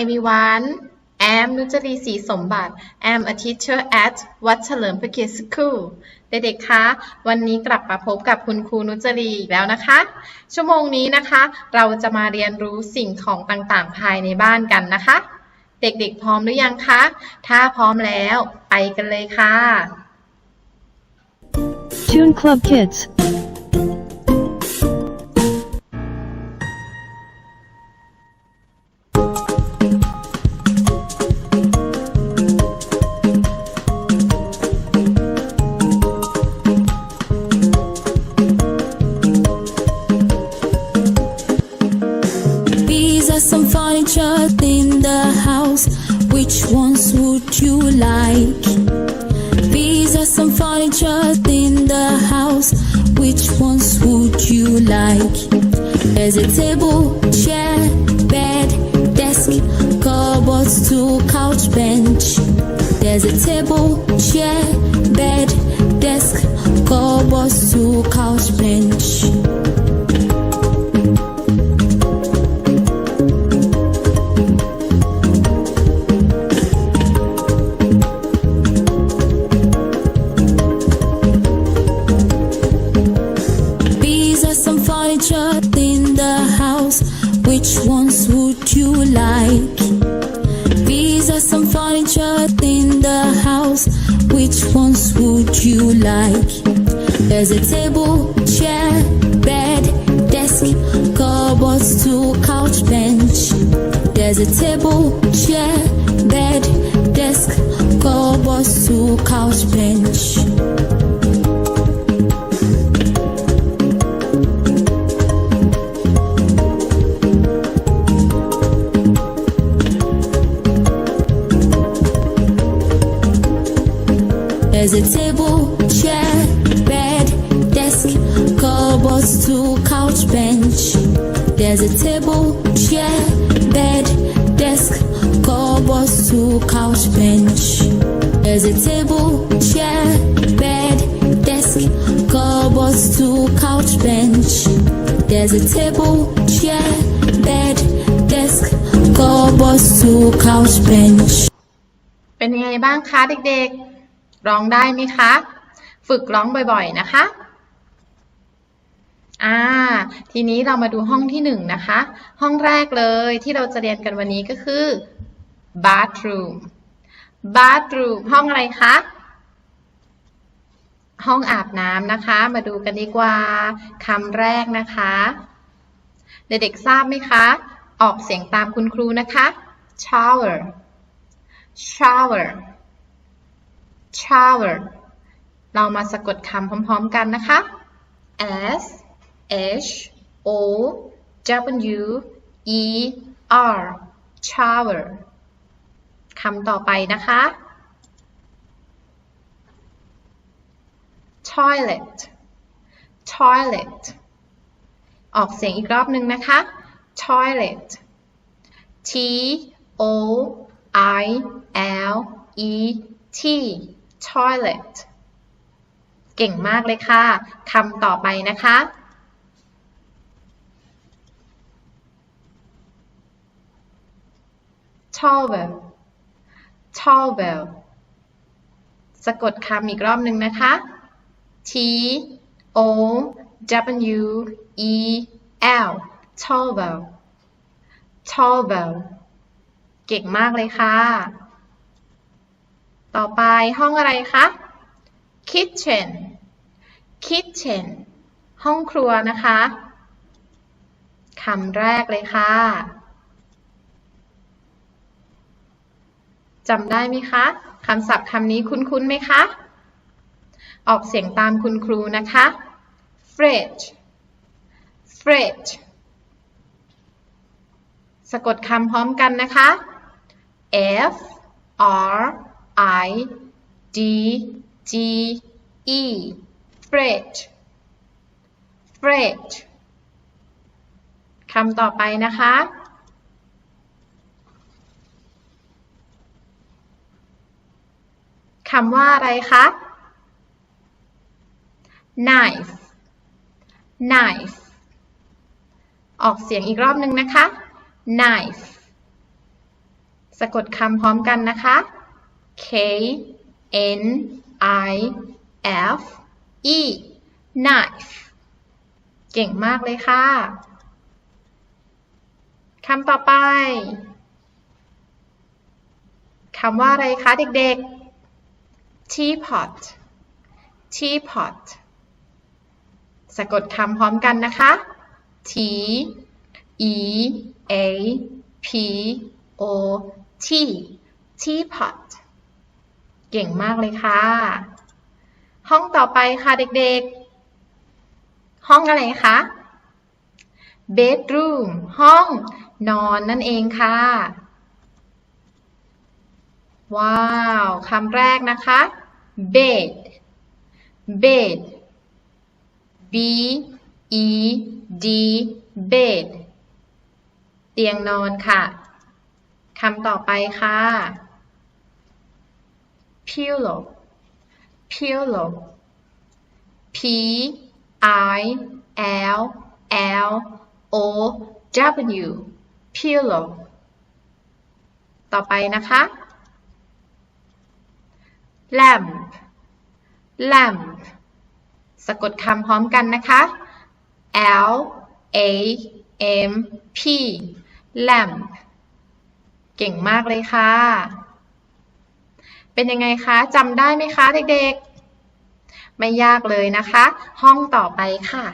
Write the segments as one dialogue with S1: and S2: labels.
S1: Everyone I'm นุจรีศรีสมบัติ I'm a teacher at วัดเฉลิมพระเกียรติ School เด็กๆ คะ วันนี้กลับมาพบกับคุณครูนุจรีอีกแล้วนะคะ ชั่วโมงนี้นะคะ เราจะมาเรียนรู้สิ่งของต่างๆ ภายในบ้านกันนะคะ เด็กๆ พร้อมหรือยังคะ ถ้าพร้อมแล้วไปกันเลยค่ะ
S2: Tune Club Kids.
S3: Furniture in the house. Which ones would you like? These are some furniture in the house. Which ones would you like? There's a table, chair, bed, desk, cupboard, stool, couch, bench. There's a table, chair, bed, desk, cupboard, stool, couch, bench. In the house. Which ones would you like? There's a table, chair, bed, desk, cupboard, stool, couch, bench. There's a table, chair, bed, desk, cupboard, stool, couch, bench. Two couch, bench. There's a table, chair, bed, desk, cupboard, stool, couch, bench. There's a table, chair, bed, desk, cupboard, stool, couch, bench. There's a table, chair, bed, desk, cupboard, stool, couch, bench.
S1: เป็นยังไงบ้างคะเด็กๆ ร้องได้ไหมคะ ฝึกร้องบ่อยๆ นะคะ อ่า ทีนี้เรามาดูห้องที่หนึ่งนะคะ ห้องแรกเลยที่เราจะเรียนกันวันนี้ก็คือ bathroom bathroom ห้องอะไรคะ ห้องอาบน้ำนะคะ มาดูกันดีกว่าคำแรกนะคะ เด็กๆทราบไหมคะ ออกเสียงตามคุณครูนะคะ shower shower shower เรามาสะกดคำพร้อมๆกันนะคะ S H O W E R shower คำต่อไปนะคะ toilet toilet ออกเสียงอีกรอบหนึ่งนะคะ toilet T O I L E T toilet เก่งมากเลยค่ะ คำต่อไปนะคะ towel towel สะกดคำอีกรอบหนึ่งนะคะ T O W E L towel towel เก่งมากเลยค่ะ ต่อไปห้องอะไรคะ kitchen kitchen ห้องครัวนะคะคำแรกเลยค่ะ จำได้ไหมคะคำศัพท์คำนี้คุ้นๆไหมคะ ออกเสียงตามคุณครูนะคะ fridge fridge สะกดคำพร้อมกันนะคะ F R I D G E fridge fridge คำต่อไปนะคะ คำว่าอะไรคะ knife knife ออกเสียงอีกรอบหนึ่งนะคะ knife สะกดคำพร้อมกันนะคะ K N I F E knife เก่งมากเลยค่ะคำต่อไป คำว่าอะไรคะเด็กๆ teapot teapot สะกดคำพร้อมกันนะคะ T E A P O T teapot เก่งมากเลยค่ะ ห้องต่อไปค่ะเด็กๆ ห้องอะไรคะ bedroom ห้องนอนนั่นเองค่ะ ว้าวคำแรกนะคะ bed bed b e d bed เตียงนอนค่ะคำต่อไปค่ะ pillow pillow p i l l o w pillow ต่อไปนะคะ lamp lamp สะกดคำพร้อมกันนะคะ L A M P lamp เก่งมากเลยค่ะ เป็นยังไงคะจำได้ไหมคะเด็กๆ ไม่ยากเลยนะคะ ห้องต่อไปค่ะ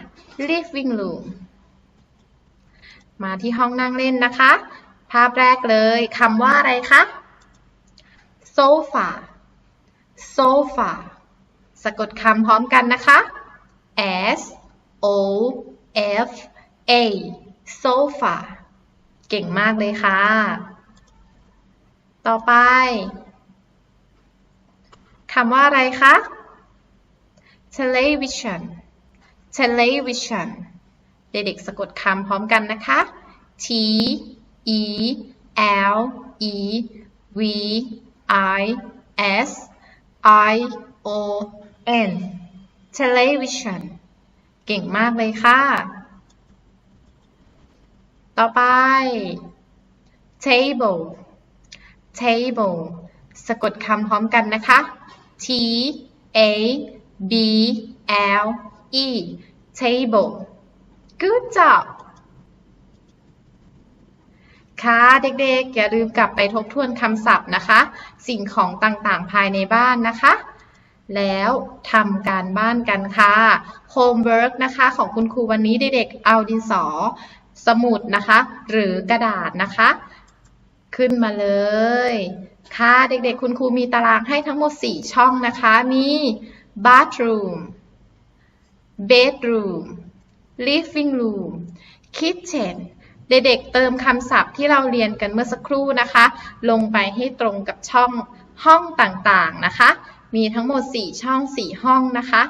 S1: living room มาที่ห้องนั่งเล่นนะคะ ภาพแรกเลยคำว่าอะไรคะ sofa sofa สะกดคำพร้อมกันนะคะ S O F A sofa เก่งมากเลยค่ะ ต่อไปคำว่าอะไรคะ television television เด็กๆสะกดคำพร้อมกันนะคะ T E L E V I S I O N television เก่งมากเลยค่ะ ต่อไป table table สะกดคำพร้อมกันนะคะ T A B L E table good job ค่ะเด็กๆ อย่าลืมกลับไปทบทวนคำศัพท์นะคะ สิ่งของต่างๆ ภายในบ้านนะคะ แล้วทำการบ้านกันค่ะ homework นะคะของคุณครูวันนี้เด็กๆ เอาดินสอ สมุดนะคะ หรือกระดาษนะคะ ขึ้นมาเลย ค่ะเด็กๆ คุณครูมีตารางให้ทั้งหมด 4 ช่องนะคะ มี bathroom bedroom living room kitchen เด็กๆเติมคำศัพท์ที่เราเรียนกันเมื่อสักครู่นะคะ ลงไปให้ตรงกับช่องห้องต่างๆนะคะ มีทั้งหมด 4 ช่อง 4 ห้องนะคะ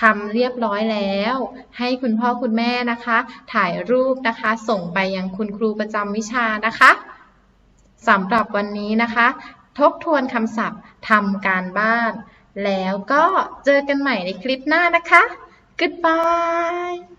S1: ทำเรียบร้อยแล้ว ให้คุณพ่อคุณแม่นะคะ ถ่ายรูปนะคะ ส่งไปยังคุณครูประจำวิชานะคะสำหรับวันนี้นะคะ ทบทวนคำศัพท์ทำการบ้าน แล้วก็เจอกันใหม่ในคลิปหน้านะคะ Goodbye